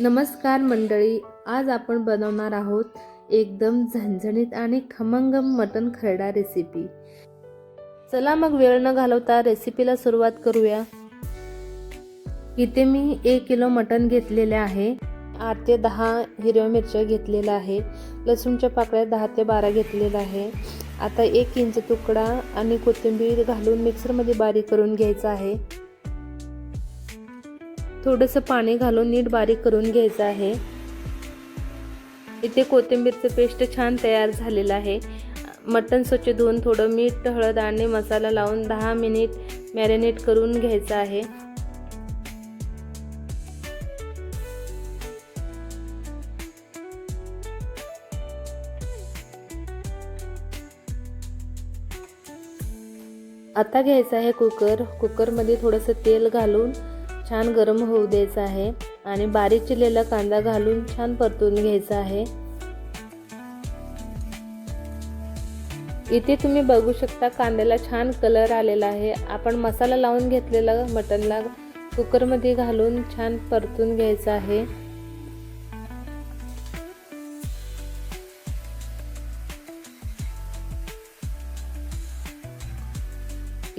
नमस्कार मंडळी आज आपण बनवणार आहोत एकदम झणझणीत आणि खमंग मटन खरडा रेसिपी चला मग वेळ न घालवता रेसिपीला सुरुवात करूया. इथे मी एक किलो मटन घेतलेले आहे. आठ ते दहा हिरव्या मिरच्या घेतलेल्या आहे लसूणच्या पाकळ्या दहा ते बारा घेतलेल्या आहे आता एक इंच तुकडा आणि कोथिंबीर घालून मिक्सरमध्ये बारीक करून घ्यायचा आहे. थोडंसं पाणी घालून नीट बारीक करून घ्यायचं आहे. इथे कोथिंबीरचं पेस्ट छान तयार झालेलं आहे. मटण स्वच्छ धुवून थोडं मीठ हळद आणि मसाला लावून दहा मिनिट मॅरिनेट करून घ्यायचं आहे. आता घ्यायचं आहे कुकर. कुकरमध्ये थोडंसं तेल घालून छान गरम होऊ द्यायचं आहे आणि बारीक चिरलेला कांदा घालून छान परतून घ्यायचा आहे. इथे तुम्ही बघू शकता कांद्याला छान कलर आलेला आहे. आपण मसाला लावून घेतलेला मटनला कुकरमध्ये घालून छान परतून घ्यायचं आहे.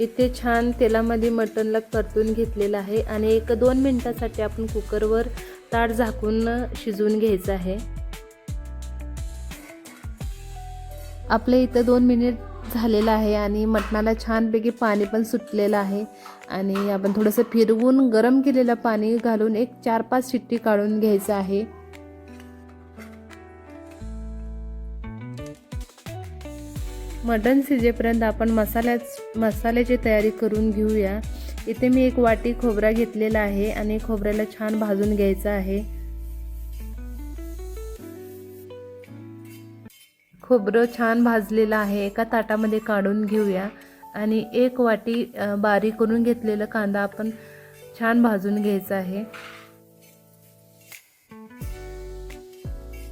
इथे छान तेलामध्ये मटनला परतून घेतलेलं आहे आणि एक दोन मिनटासाठी आपण कुकरवर ताट झाकून शिजवून घ्यायचं आहे. आपल्या इथं दोन मिनिट झालेलं आहे आणि मटणाला छानपैकी पाणी पण सुटलेलं आहे. आणि आपण थोडंसं फिरवून गरम केलेलं पाणी घालून एक चार पाच शिट्टी काढून घ्यायचं आहे. मटण शिजेपर्यंत आपण मसाल्याच मसाल्याची तयारी करून घेऊया. इथे मी एक वाटी खोबरा घेतलेला आहे आणि खोबऱ्याला छान भाजून घ्यायचं आहे. खोबरं छान भाजलेलं आहे. एका ताटामध्ये काढून घेऊया. आणि एक वाटी बारीक करून घेतलेलं कांदा आपण छान भाजून घ्यायचा आहे.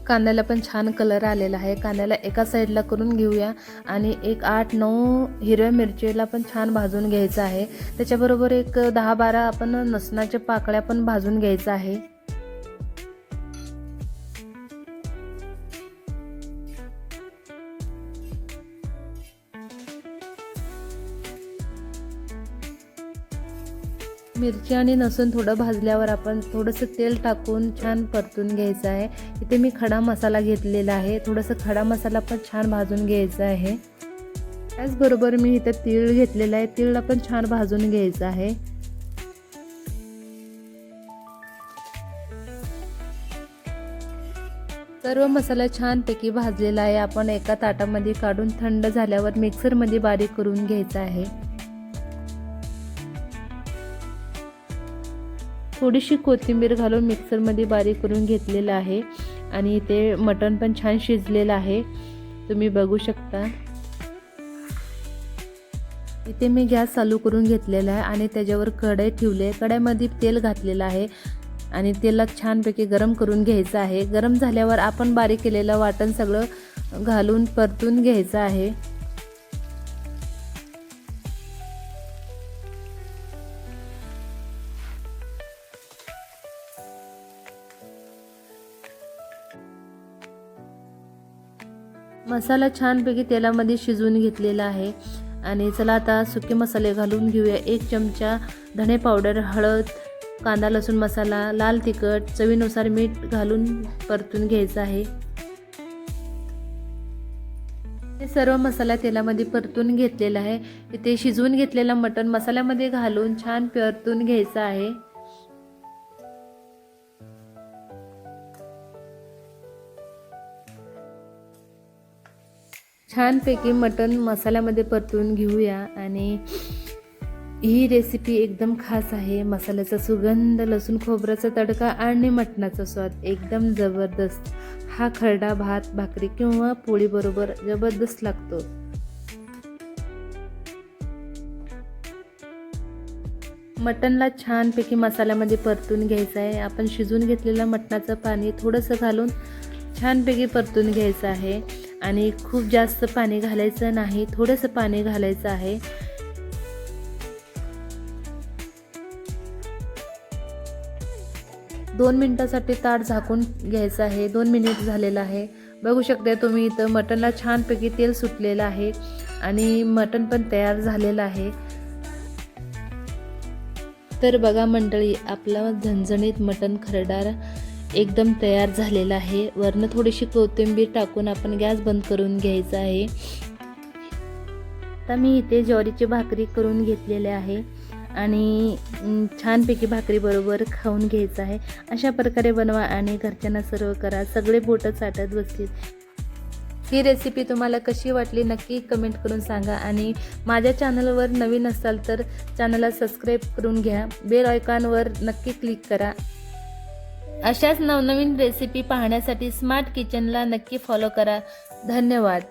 कांद्याला पण छान कलर आलेला आहे. कांद्याला एका साईडला करून घेऊया आणि एक आठ नऊ हिरव्या मिरचीला पण छान भाजून घ्यायचं आहे. त्याच्याबरोबर एक दहा बारा आपण नसणाच्या पाकळ्या पण भाजून घ्यायचं आहे. मिरची आणि लसूण थोडं भाजल्यावर आपण थोडंसं तेल टाकून छान परतून घ्यायचं आहे. इथे मी खडा मसाला घेतलेला आहे. थोडंसं खडा मसाला पण छान भाजून घ्यायचा आहे. त्याचबरोबर मी इथं तीळ घेतलेलं आहे. तीळला पण छान भाजून घ्यायचं आहे. सर्व मसाला छानपैकी भाजलेला आहे. आपण एका ताटामध्ये काढून थंड झाल्यावर मिक्सरमध्ये बारीक करून घ्यायचा आहे. थोडीशी कोथिंबीर घालून मिक्सरमध्ये बारीक करून घेतलेलं आहे. आणि इथे मटण पण छान शिजलेलं आहे. तुम्ही बघू शकता. इथे मी गॅस चालू करून घेतलेला आहे आणि त्याच्यावर कढई ठेवले कढईमध्ये तेल घातलेलं आहे. आणि तेलात छानपैकी गरम करून घ्यायचं आहे. गरम झाल्यावर आपण बारीक केलेलं वाटण सगळं घालून परतून घ्यायचं आहे. मसाला छानपैकी तेलामध्ये शिजवून घेतलेला आहे. आणि चला आता सुके मसाले घालून घेऊया. एक चमचा धणे पावडर हळद कांदा लसूण मसाला लाल तिखट चवीनुसार मीठ घालून परतून घ्यायचं आहे. हे सर्व मसाला तेलामध्ये परतून घेतलेला आहे. इथे शिजवून घेतलेला मटण मसाल्यामध्ये घालून छान परतून घ्यायचं आहे. छानपैकी मटण मसाल्यामध्ये परतून घेऊया आणि ही रेसिपी एकदम खास आहे. मसाल्याचा सुगंध लसूण खोबऱ्याचा तडका आणि मटणाचा स्वाद एकदम जबरदस्त. हा खरडा भात भाकरी किंवा पोळीबरोबर जबरदस्त लागतो. मटणला छानपैकी मसाल्यामध्ये परतून घ्यायचं आहे. आपण शिजून घेतलेलं मटणाचं पाणी थोडंसं घालून छानपैकी परतून घ्यायचं आहे. आणि खूप जास्त पाणी घालायचं नाही थोडंसं पाणी घालायचं आहे. दोन मिनटासाठी ताट झाकून घ्यायचं आहे दोन मिनिट झालेलं आहे. बघू शकता तुम्ही इथं मटनला छानपैकी तेल सुटलेलं आहे आणि मटन पण तयार झालेलं आहे. तर बघा मंडळी आपला झणझणीत मटन खरडार एकदम तयार झालेला आहे. वरनं थोडीशी कोथिंबीर टाकून आपण गॅस बंद करून घ्यायचा आहे. आता मी इथे ज्वारीची भाकरी करून घेतलेली आहे आणि छानपैकी भाकरीबरोबर खाऊन घ्यायचं आहे. अशा प्रकारे बनवा आणि घरच्यांना सर्व करा. सगळे बोटं चाटत बसतील ही रेसिपी तुम्हाला कशी वाटली नक्की कमेंट करून सांगा आणि माझ्या चॅनलवर नवीन असाल तर चॅनलला सबस्क्राईब करून घ्या. बेल आयकॉनवर नक्की क्लिक करा. अशाच नवनवीन रेसिपी पाहण्यासाठी स्मार्ट किचनला नक्की फॉलो करा. धन्यवाद.